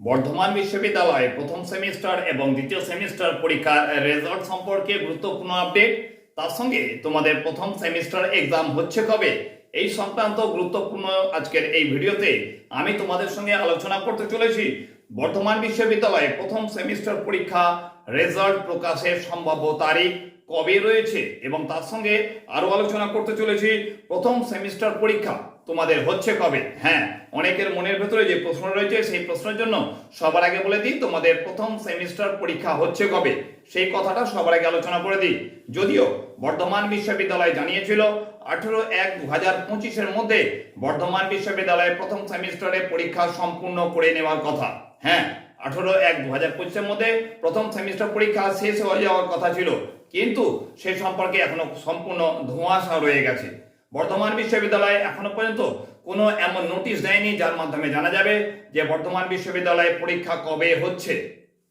বর্ধমান বিশ্ববিদ্যালয়ে প্রথম সেমিস্টার এবং দ্বিতীয় সেমিস্টার পরীক্ষার রেজাল্ট সম্পর্কে গুরুত্বপূর্ণ আপডেট তার সঙ্গে তোমাদের প্রথম সেমিস্টার এক্সাম হচ্ছে কবে? এই সংক্রান্ত গুরুত্বপূর্ণ আজকের এই ভিডিওতে আমি তোমাদের সঙ্গে আলোচনা করতে চলেছি। বর্ধমান বিশ্ববিদ্যালয়ে প্রথম সেমিস্টার পরীক্ষা রেজাল্ট প্রকাশের সম্ভাব্য তারিখ কবে রয়েছে এবং তার সঙ্গে আরও আলোচনা করতে চলেছি। প্রথম সেমিস্টার পরীক্ষা তোমাদের হচ্ছে কবে? হ্যাঁ অনেকের মনের ভেতরে যে প্রশ্ন রয়েছে, সেই প্রশ্নের জন্য সবার আগে বলে দিই, তোমাদের প্রথম সেমিস্টার পরীক্ষা হচ্ছে কবে? সেই কথাটা সবার আগে আলোচনা করে দিই। যদিও বর্ধমান বিশ্ববিদ্যালয় জানিয়েছিল, আঠেরো এক দু হাজার পঁচিশের মধ্যে বর্ধমান বিশ্ববিদ্যালয়ে প্রথম সেমিস্টারে পরীক্ষা সম্পূর্ণ করে নেওয়ার কথা। হ্যাঁ আঠেরো এক দু হাজার পঁচিশের মধ্যে প্রথম সেমিস্টার পরীক্ষা শেষ হয়ে যাওয়ার কথা ছিল। কিন্তু সে সম্পর্কে এখনও সম্পূর্ণ ধোঁয়াশা রয়ে গেছে। বর্ধমান বিশ্ববিদ্যালয় এখনও পর্যন্ত কোনো এমন নোটিশ দেয়নি, যার মাধ্যমে জানা যাবে যে বর্ধমান বিশ্ববিদ্যালয়ে পরীক্ষা কবে হচ্ছে।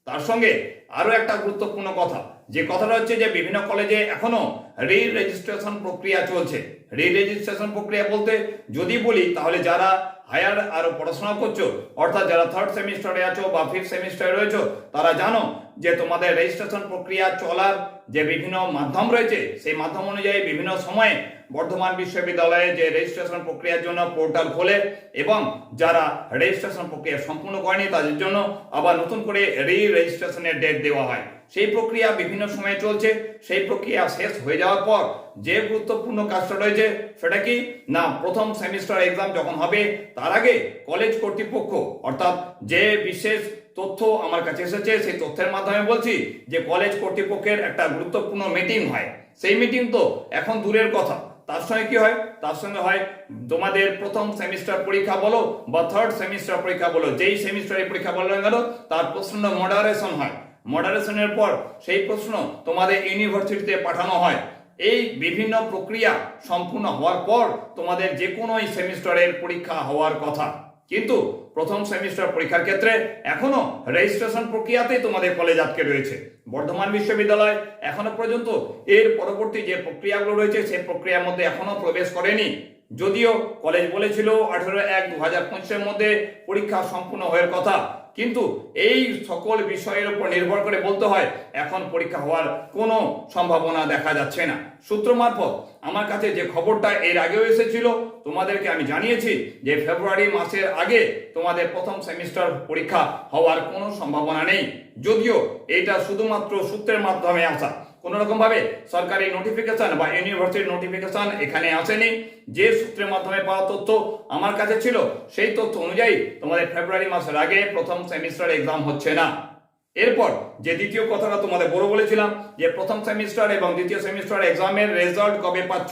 তার সঙ্গে আরও একটা গুরুত্বপূর্ণ কথা, যে কথাটা হচ্ছে যে বিভিন্ন কলেজে এখনও রি রেজিস্ট্রেশন প্রক্রিয়া চলছে। রি রেজিস্ট্রেশন প্রক্রিয়া বলতে যদি বলি, তাহলে যারা হায়ার আরও পড়াশোনা করছ, অর্থাৎ যারা থার্ড সেমিস্টারে আছো বা ফিফথ সেমিস্টারে রয়েছো, তারা জানো যে তোমাদের রেজিস্ট্রেশন প্রক্রিয়া চলার যে বিভিন্ন মাধ্যম রয়েছে, সেই মাধ্যম অনুযায়ী বিভিন্ন সময়ে বর্ধমান বিশ্ববিদ্যালয়ে যে রেজিস্ট্রেশন প্রক্রিয়ার জন্য পোর্টাল খোলে এবং যারা রেজিস্ট্রেশন প্রক্রিয়া সম্পূর্ণ করেনি তাদের জন্য আবার নতুন করে রি রেজিস্ট্রেশনের ডেট দেওয়া হয়। সেই প্রক্রিয়া বিভিন্ন সময়ে চলছে, সেই প্রক্রিয়া শেষ হয়ে যাওয়ার পর যে গুরুত্বপূর্ণ কাজটা রয়েছে, সেটা কি? না, প্রথম সেমিস্টার এক্সাম যখন হবে, তার আগে কলেজ কর্তৃপক্ষ, অর্থাৎ যে বিশেষ তথ্য আমার কাছে এসেছে, সেই তথ্যের মাধ্যমে বলছি যে কলেজ কর্তৃপক্ষের একটা গুরুত্বপূর্ণ মিটিং হয়। সেই মিটিং তো এখন দূরের কথা। তার সঙ্গে কি হয়? তার সঙ্গে হয়, তোমাদের প্রথম সেমিস্টার পরীক্ষা বলো বা থার্ড সেমিস্টার পরীক্ষা বলো, যেই সেমিস্টারে পরীক্ষা বলো না তার প্রশ্ন মডারেশন হয়। মডারেশনের পর সেই প্রশ্ন তোমাদের ইউনিভার্সিটিতে পাঠানো হয়। এই বিভিন্ন প্রক্রিয়া সম্পূর্ণ হওয়ার পর তোমাদের যে কোনো সেমিস্টারের পরীক্ষা হওয়ার কথা। কিন্তু প্রথম সেমিস্টার পরীক্ষার ক্ষেত্রে এখনও রেজিস্ট্রেশন প্রক্রিয়াতেই তোমাদের কলেজ আটকে রয়েছে। বর্ধমান বিশ্ববিদ্যালয় এখনও পর্যন্ত এর পরবর্তী যে প্রক্রিয়াগুলো রয়েছে, সেই প্রক্রিয়ার মধ্যে এখনও প্রবেশ করেনি। যদিও কলেজ বলেছিল আঠেরো এক দু হাজার পঁচিশের মধ্যে পরীক্ষা সম্পূর্ণ হওয়ার কথা কিন্তু এই সকল বিষয়ের উপর নির্ভর করে বলতে হয়, এখন পরীক্ষা হওয়ার কোনো সম্ভাবনা দেখা যাচ্ছে না। সূত্র মারফত আমার কাছে যে খবরটা এর আগেও এসেছিল, তোমাদেরকে আমি জানিয়েছি যে ফেব্রুয়ারি মাসের আগে তোমাদের প্রথম সেমিস্টার পরীক্ষা হওয়ার কোনো সম্ভাবনা নেই। যদিও এটা শুধুমাত্র সূত্রের মাধ্যমে আসা রকম ভাবে সরকারি নোটিফিকেশন বা ইউনিভার্সিটি নোটিফিকেশন এখানে আসেনি। যে সূত্রের মাধ্যমে পাওয়া তথ্য আমার কাছে ছিল, সেই তথ্য অনুযায়ী তোমাদের ফেব্রুয়ারি মাসের আগে প্রথম সেমিস্টার এক্সাম হচ্ছে না। এরপর যে দ্বিতীয় কথাটা তোমাদের বড় বলেছিলাম, যে প্রথম সেমিস্টার এবং দ্বিতীয় সেমিস্টার এক্সামের রেজাল্ট কবে পাচ্ছ?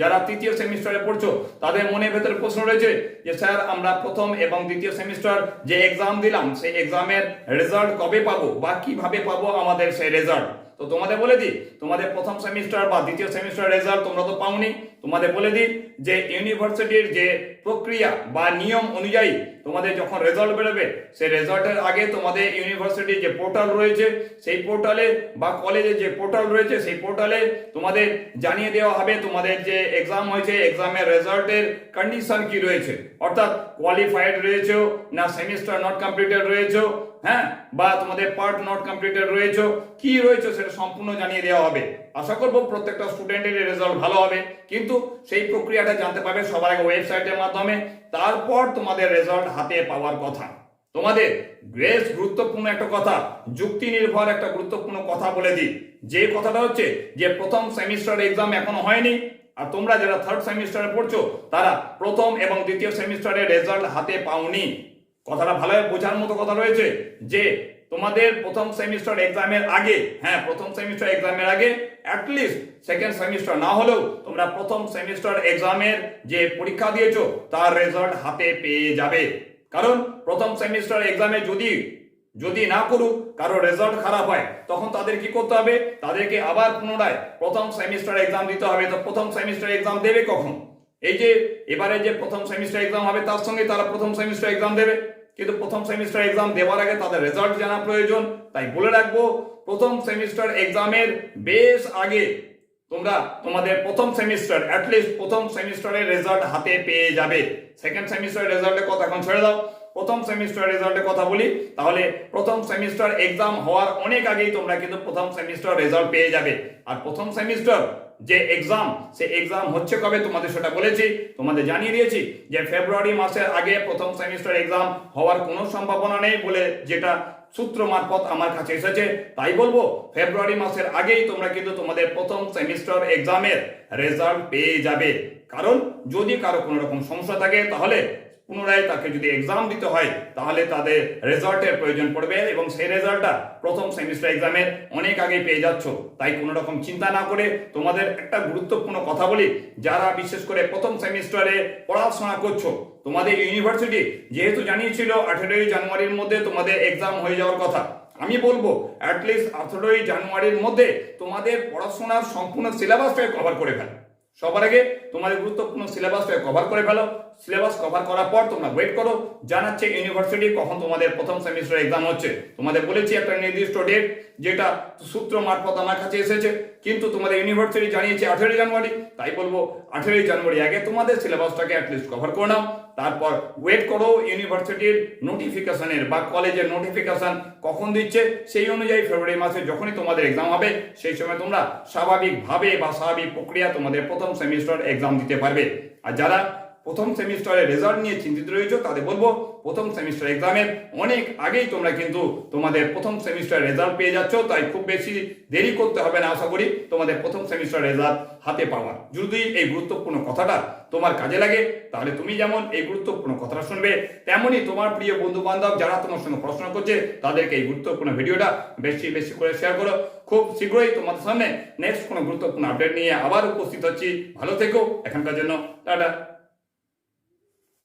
যারা তৃতীয় সেমিস্টারে পড়ছো, তাদের মনের ভেতরে প্রশ্ন রয়েছে যে, স্যার, আমরা প্রথম এবং দ্বিতীয় সেমিস্টার যে এক্সাম দিলাম, সেই এক্সামের রেজাল্ট কবে পাবো বা কীভাবে পাবো আমাদের সেই রেজাল্ট তো তোমাদের বলে দিই, তোমাদের প্রথম সেমিস্টার বা দ্বিতীয় সেমিস্টার রেজাল্ট তোমরা তো পাওনি। তোমাদের বলে দিই যে ইউনিভার্সিটির যে প্রক্রিয়া বা নিয়ম অনুযায়ী তোমাদের যখন রেজাল্ট বেরোবে, সেই রেজাল্টের আগে তোমাদের ইউনিভার্সিটির যে পোর্টাল রয়েছে, সেই পোর্টালে বা কলেজের যে পোর্টাল রয়েছে, সেই পোর্টালে তোমাদের জানিয়ে দেওয়া হবে তোমাদের যে এক্সাম হয়েছে এক্সামের রেজাল্টের কন্ডিশন কি রয়েছে। অর্থাৎ কোয়ালিফাইড রয়েছে না সেমিস্টার নট কমপ্লিটেড রয়েছে হ্যাঁ? বা তোমাদের পার্ট নট কমপ্লিটেড রয়েছে, কি রয়েছে সেটা সম্পূর্ণ জানিয়ে দেওয়া হবে। আশা করব প্রত্যেকটা স্টুডেন্টের রেজাল্ট ভালো হবে। কিন্তু সেই প্রক্রিয়াটা জানতে পারবে সবার আগে ওয়েবসাইটের মাধ্যমে। তারপর তোমাদের রেজাল্ট হাতে পাওয়ার কথা। তোমাদের বেশ গুরুত্বপূর্ণ একটা কথা, যুক্তি নির্ভর একটা গুরুত্বপূর্ণ কথা বলে দিই। যে কথাটা হচ্ছে যে, প্রথম সেমিস্টার এক্সাম এখনও হয়নি। আর তোমরা যারা থার্ড সেমিস্টারে পড়ছো, তারা প্রথম এবং দ্বিতীয় সেমিস্টারের রেজাল্ট হাতে পাওনি। কথাটা ভালোভাবে বোঝার মতো কথা রয়েছে যে তোমাদের প্রথম সেমিস্টার এক্সামের আগে হ্যাঁ প্রথম সেমিস্টার এক্সামের আগে অ্যাটলিস্ট সেকেন্ড সেমিস্টার না হলেও তোমরা প্রথম সেমিস্টার এক্সামের যে পরীক্ষা দিয়েছ, তার রেজাল্ট হাতে পেয়ে যাবে। কারণ প্রথম সেমিস্টার এক্সামে যদি যদি না করুক, কারও রেজাল্ট খারাপ হয়, তখন তাদের কি করতে হবে? তাদেরকে আবার পুনরায় প্রথম সেমিস্টার এক্সাম দিতে হবে। তো প্রথম সেমিস্টার এক্সাম দেবে কখন? এই যে, এবারে যে প্রথম সেমিস্টার এক্সাম হবে, তার সঙ্গে তারা প্রথম সেমিস্টার এক্সাম দেবে। কিন্তু প্রথম সেমিস্টার এক্সাম দেওয়ার আগে তাদের রেজাল্ট জানা প্রয়োজন। তাই বলে রাখব, প্রথম সেমিস্টার এক্সামের বেশ আগে তোমরা তোমাদের প্রথম সেমিস্টার অ্যাটলিস্ট প্রথম সেমিস্টারের রেজাল্ট হাতে পেয়ে যাবে। সেকেন্ড সেমিস্টার রেজাল্টের কথা এখন ছেড়ে দাও। প্রথম সেমিস্টার রেজাল্টের কথা বলি, তাহলে প্রথম সেমিস্টার এক্সাম হওয়ার অনেক আগেই তোমরা কিন্তু প্রথম সেমিস্টার রেজাল্ট পেয়ে যাবে। আর প্রথম সেমিস্টার যে এক্সাম সে এক্সাম হচ্ছে কবে তোমাদের সেটা বলেছি, তোমাদের জানিয়ে দিয়েছি যে ফেব্রুয়ারি মাসের আগে প্রথম সেমিস্টার এক্সাম হওয়ার কোনো সম্ভাবনা নেই বলে যেটা সূত্র মারফত আমার কাছে এসেছে। তাই বলব, ফেব্রুয়ারি মাসের আগেই তোমরা কিন্তু তোমাদের প্রথম সেমিস্টার এক্সামের রেজাল্ট পেয়ে যাবে। কারণ যদি কারও কোনো রকম সমস্যা থাকে, তাহলে পুনরায় তাকে যদি এক্সাম দিতে হয়, তাহলে তাদের রেজাল্টের প্রয়োজন পড়বে এবং সেই রেজাল্টটা প্রথম সেমিস্টার এক্সামের অনেক আগে পেয়ে যাচ্ছ। তাই কোনো রকম চিন্তা না করে তোমাদের একটা গুরুত্বপূর্ণ কথা বলি, যারা বিশেষ করে প্রথম সেমিস্টারে পড়াশোনা করছ, তোমাদের ইউনিভার্সিটি যেহেতু জানিয়েছিল আঠেরোই জানুয়ারির মধ্যে তোমাদের এক্সাম হয়ে যাওয়ার কথা, আমি বলব অ্যাটলিস্ট আঠেরোই জানুয়ারির মধ্যে তোমাদের পড়াশোনার সম্পূর্ণ সিলেবাসটাকে কভার করে ফেলো। সবার আগে তোমাদের গুরুত্বপূর্ণ সিলেবাসটা কভার করে ফেলো। সিলেবাস কভার করার পর তোমরা ওয়েট করো। জানাচ্ছে ইউনিভার্সিটি কখন তোমাদের প্রথম সেমিস্টার এক্সাম হচ্ছে। তোমাদের বলেছি একটা নির্দিষ্ট ডেট যেটা সূত্র মারফত আমার কাছে এসেছে। কিন্তু তোমাদের ইউনিভার্সিটি জানিয়েছে আঠেরোই জানুয়ারি। তাই বলব আঠেরোই জানুয়ারি আগে তোমাদের সিলেবাসটাকে অ্যাটলিস্ট কভার করে নাও। তারপর ওয়েট করো ইউনিভার্সিটির নোটিফিকেশনের বা কলেজের নোটিফিকেশন কখন দিচ্ছে? সেই অনুযায়ী ফেব্রুয়ারি মাসে যখনই তোমাদের এক্সাম হবে, সেই সময় তোমরা স্বাভাবিকভাবে বা স্বাভাবিক প্রক্রিয়া তোমাদের প্রথম সেমিস্টার এক্সাম দিতে পারবে। আর যারা প্রথম সেমিস্টারের রেজাল্ট নিয়ে চিন্তিত রয়েছে, তাদের বলব প্রথম সেমিস্টার এক্সামের অনেক আগেই তোমরা কিন্তু তোমাদের প্রথম সেমিস্টার রেজাল্ট পেয়ে যাচ্ছ, তাই খুব বেশি দেরি করতে হবে না আশা করি তোমাদের প্রথম সেমিস্টার রেজাল্ট হাতে পাওয়ার। যদি এই গুরুত্বপূর্ণ কথাটা তোমার কাজে লাগে, তাহলে তুমি যেমন এই গুরুত্বপূর্ণ কথাটা শুনবে, তেমনই তোমার প্রিয় বন্ধু বান্ধব যারা তোমার সঙ্গে পড়াশোনা করছে, তাদেরকে এই গুরুত্বপূর্ণ ভিডিওটা বেশি বেশি করে শেয়ার করো। খুব শীঘ্রই তোমাদের সামনে নেক্সট কোনো গুরুত্বপূর্ণ আপডেট নিয়ে আবার উপস্থিত হচ্ছি। ভালো থেকো, এখানকার জন্য টাটা।